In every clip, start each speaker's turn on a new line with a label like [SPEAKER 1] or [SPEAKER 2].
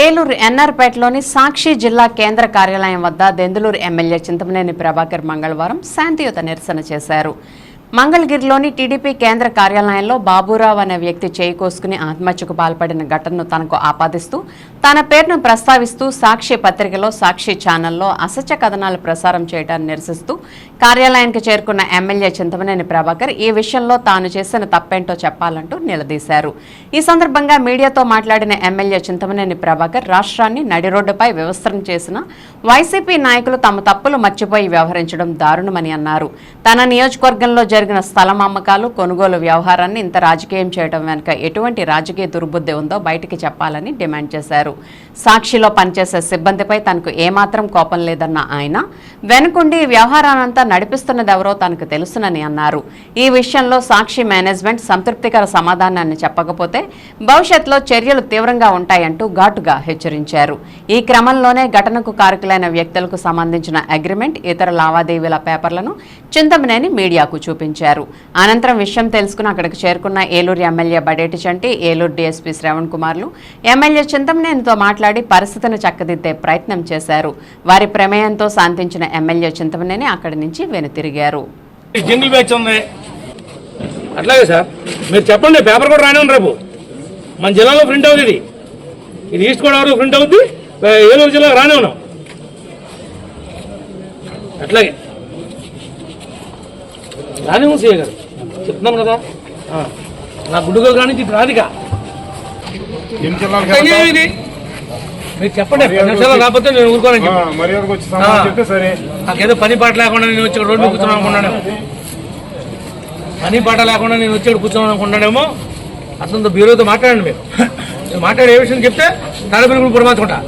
[SPEAKER 1] ఏలూరు ఎన్ఆర్పేటలోని సాక్షి జిల్లా కేంద్ర కార్యాలయం వద్ద దెందులూరు ఎమ్మెల్యే చింతమనేని ప్రభాకర్ మంగళవారం శాంతియుత నిరసన చేశారు. మంగళగిరిలోని టీడీపీ కేంద్ర కార్యాలయంలో బాబురావు అనే వ్యక్తి చేయికోసుకుని ఆత్మహత్యకు పాల్పడిన ఘటనను తనకు ఆపాదిస్తూ తన పేరును ప్రస్తావిస్తూ సాక్షి పత్రికలో సాక్షి ఛానల్లో అసత్య కథనాలు ప్రసారం చేయడాన్ని నిరసిస్తూ కార్యాలయానికి చేరుకున్న ఎమ్మెల్యే చింతమనేని ప్రభాకర్ ఈ విషయంలో తాను చేసిన తప్పేంటో చెప్పాలంటూ నిలదీశారు. ఈ సందర్భంగా మీడియాతో మాట్లాడిన ఎమ్మెల్యే చింతమనేని ప్రభాకర్ రాష్ట్రాన్ని నడిరోడ్డుపై వివస్త్రం చేసిన వైసీపీ నాయకులు తమ తప్పులు మర్చిపోయి వ్యవహరించడం దారుణమని అన్నారు. తన నియోజకవర్గంలో జరిగిన స్థలం అమ్మకాలు కొనుగోలు వ్యవహారాన్ని ఇంత రాజకీయం చేయడం వెనుక ఎటువంటి రాజకీయ దుర్బుద్ధి ఉందో బయటికి చెప్పాలని డిమాండ్ చేశారు. సాక్షిలో పనిచేసే సిబ్బందిపై తనకు ఏమాత్రం కోపం లేదన్న ఆయన వెనుకుండి వ్యవహారానంతా నడిపిస్తున్నదెవరో తనకు తెలుసునని అన్నారు. ఈ విషయంలో సాక్షి మేనేజ్మెంట్ సంతృప్తికర సమాధానాన్ని చెప్పకపోతే భవిష్యత్తులో చర్యలు తీవ్రంగా ఉంటాయంటూ ఘాటుగా హెచ్చరించారు. ఈ క్రమంలోనే ఘటనకు కారకులైన వ్యక్తులకు సంబంధించిన అగ్రిమెంట్ ఇతర లావాదేవీల పేపర్లను చింతమనేని మీడియాకు చూపించారు. అనంతరం విషయం తెలుసుకుని అక్కడికి చేరుకున్న ఏలూరు ఎమ్మెల్యే బడేటి చంటి ఏలూరు డీఎస్పీ శ్రవణ్ కుమార్లు ఎమ్మెల్యే చింతమనేనితో మాట్లాడి పరిస్థితిని చక్కదిద్దే ప్రయత్నం చేశారు. వారి ప్రమేయంతో శాంతించిన ఎమ్మెల్యే చింతమనేని అక్కడి నుంచి వెనుతిరిగారు.
[SPEAKER 2] అట్లాగే సార్ మీరు చెప్పండి పేపర్ కూడా రాని రేపు. మన జిల్లాలో ప్రింట్ అవుతుంది ఇది. ఇది ఈస్ట్ గోదావరి ప్రింట్ అవుద్ది ఏలూరు జిల్లాలో రానే ఉన్నాం. అట్లాగే. రాని సీఏ గారు. చెప్తున్నాను కదా. ఆ. నా గుడ్డుగోలు కానీ ఇది రాదిగా? ఇది. మీరు చెప్పండి. నిమిషాలు కాకపోతే నేను ఊరుకోనని
[SPEAKER 3] ఆ,
[SPEAKER 2] చెప్పి
[SPEAKER 3] మర్యాదకు వచ్చి సమాధానం చెప్తే సరే.
[SPEAKER 2] నాకేదో పని పాట లేకుండా నేను వచ్చి రోడ్డు కూర్చున్నాను అనుకున్నాను పని పాట లేకుండా నేను వచ్చి కూర్చున్నాను అనుకున్నానేమో అతనితో బ్యూరోతో మాట్లాడండి మీరు. మీరు మాట్లాడే ఏ విషయం చెప్తే తలపిని కూడా పురమాచుకుంటా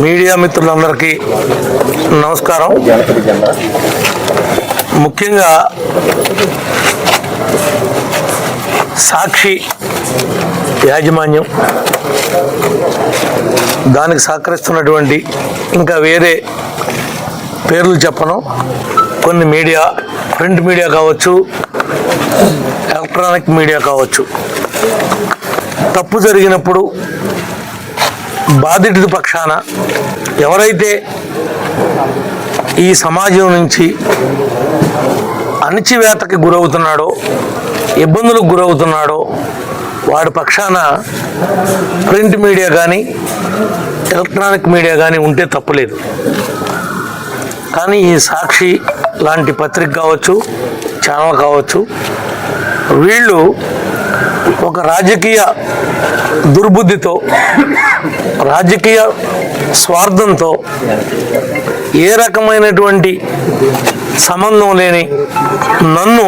[SPEAKER 4] మీడియా మిత్రులందరికీ నమస్కారం. ముఖ్యంగా సాక్షి యాజమాన్యం దానికి సహకరిస్తున్నటువంటి ఇంకా వేరే పేర్లు చెప్పను. కొన్ని మీడియా ప్రింట్ మీడియా కావచ్చు ఎలక్ట్రానిక్ మీడియా కావచ్చు. తప్పు జరిగినప్పుడు బాధితుడి పక్షాన ఎవరైతే ఈ సమాజం నుంచి అణచివేతకి గురవుతున్నాడో ఇబ్బందులకు గురవుతున్నాడో వాడి పక్షాన ప్రింట్ మీడియా కానీ ఎలక్ట్రానిక్ మీడియా కానీ ఉంటే తప్పులేదు. కానీ ఈ సాక్షి లాంటి పత్రిక కావచ్చు ఛానల్ కావచ్చు వీళ్ళు ఒక రాజకీయ దుర్బుద్ధితో రాజకీయ స్వార్థంతో ఏ రకమైనటువంటి సంబంధం లేని నన్ను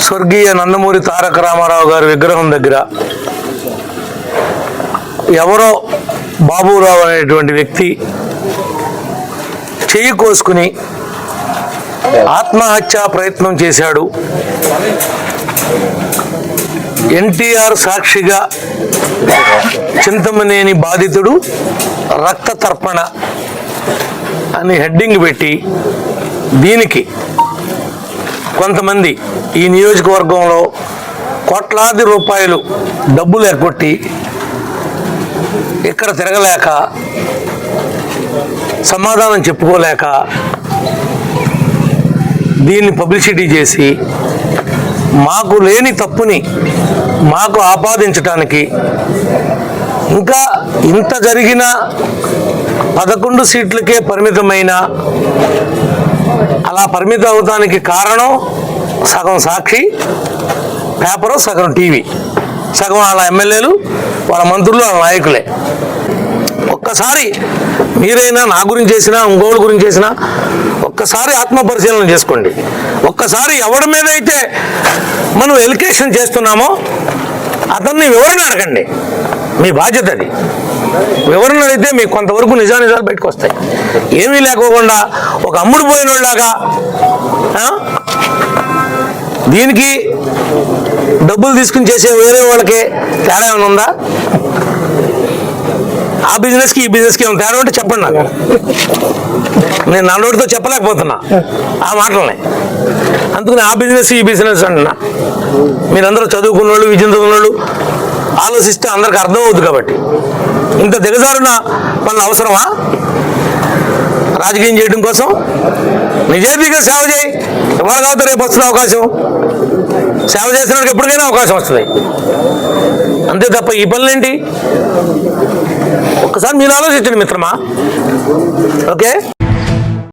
[SPEAKER 4] స్వర్గీయ నందమూరి తారక రామారావు గారి విగ్రహం దగ్గర ఎవరో బాబురావు అనేటువంటి వ్యక్తి చేయి కోసుకుని ఆత్మహత్యా ప్రయత్నం చేశాడు. ఎన్టీఆర్ సాక్షిగా చింతమనేని బాధితుడు రక్త తర్పణ అని హెడ్డింగ్ పెట్టి దీనికి కొంతమంది ఈ నియోజకవర్గంలో కోట్లాది రూపాయలు డబ్బులు ఎగ్గొట్టి ఇక్కడ తిరగలేక సమాధానం చెప్పుకోలేక దీన్ని పబ్లిసిటీ చేసి మాకు లేని తప్పుని మాకు ఆపాదించటానికి ఇంకా ఇంత జరిగిన పదకొండు సీట్లకే పరిమితమైన అలా పరిమితం అవడానికి కారణం సగం సాక్షి పేపరు సగం టీవీ. సగం వాళ్ళ ఎమ్మెల్యేలు వాళ్ళ మంత్రులు వాళ్ళ నాయకులే. ఒక్కసారి మీరైనా నా గురించి చేసినా ఇంకోళ్ళ గురించి చేసినా ఒక్కసారి ఆత్మపరిశీలన చేసుకోండి. ఒక్కసారి ఎవరి మీద అయితే మనం ఎలికేషన్ చేస్తున్నామో అతన్ని వివరణ అడగండి? మీ బాధ్యత అది. వివరణ అయితే మీకు కొంతవరకు నిజానిజాలు బయటకు వస్తాయి ఏమీ లేకోకుండా ఒక అమ్ముడు పోయినోళ్ళలాగా దీనికి డబ్బులు తీసుకుని చేసే వేరే వాళ్ళకి తేడా ఏమైనా ఉందా? ఆ బిజినెస్కి ఈ బిజినెస్కి ఏమైనా తేడా ఉంటే చెప్పండి నాకు. నేను నా చెప్పలేకపోతున్నా. ఆ మాటల్ని. అందుకని ఆ బిజినెస్ ఈ బిజినెస్ అంటున్నా. మీరందరూ చదువుకున్న వాళ్ళు విద్య చదువుకున్న వాళ్ళు ఆలోచిస్తే అందరికి అర్థం అవుతుంది కాబట్టి. ఇంత దిగజారున మన అవసరమా? రాజకీయం చేయడం కోసం? నిజాయితీగా సేవ చేయి. ఇవాళ కాబట్టి రేపు వస్తున్న అవకాశం. సేవ చేసినప్పుడు ఎప్పటికైనా అవకాశం వస్తుంది. అంతే తప్ప ఈ పనులేంటి? ఒక్కసారి మీరు ఆలోచించండి మిత్రమా. ఓకే?